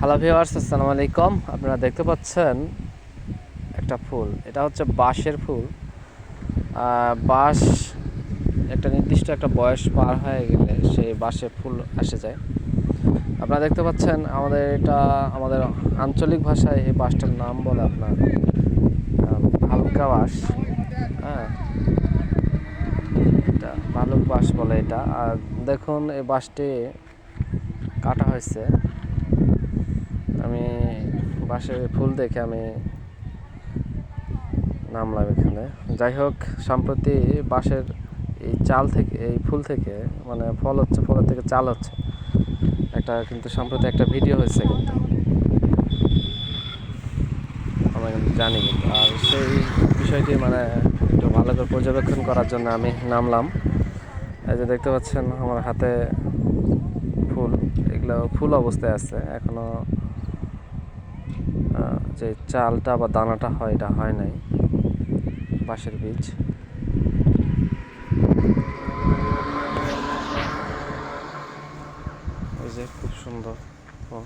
Hello viewers আসসালামু আলাইকুম আপনারা দেখতে পাচ্ছেন একটা ফুল। এটা হচ্ছে বাঁশের ফুল। বাঁশ একটা নির্দিষ্ট একটা বয়স পার হয়ে গেলে সেই বাঁশে ফুল আসে যায়। আপনারা দেখতে পাচ্ছেন আমাদের এটা আমাদের আঞ্চলিক ভাষায় এই বাঁশটার নাম বলে আপনার হালকা বাঁশ। হ্যাঁ। এটা ভালুক বাঁশ বলে এটা। আর দেখুন এই বাঁশটি কাটা হয়েছে। আমি বাঁশের ফুল দেখে আমি নামলাম এখানে। যাই হোক সম্প্রতি বাঁশের এই চাল থেকে এই ফুল থেকে মানে ফল হচ্ছে ফলের থেকে চাল হচ্ছে। একটা কিন্তু সম্প্রতি একটা ভিডিও হয়েছে। কিন্তু আমরা কিন্তু জানি। আর সেই বিষয়টি মানে একটু ভালো করে পর্যবেক্ষণ করার জন্য আমি নামলাম। এই যে দেখতে পাচ্ছেন আমার হাতে ফুল এগুলো ফুল অবস্থায় আছে। এখনও আহ, যে চালটা বা দানাটা হয়, এটা হয় নাই। বাঁশের বীজ। এই যে খুব সুন্দর ফুল।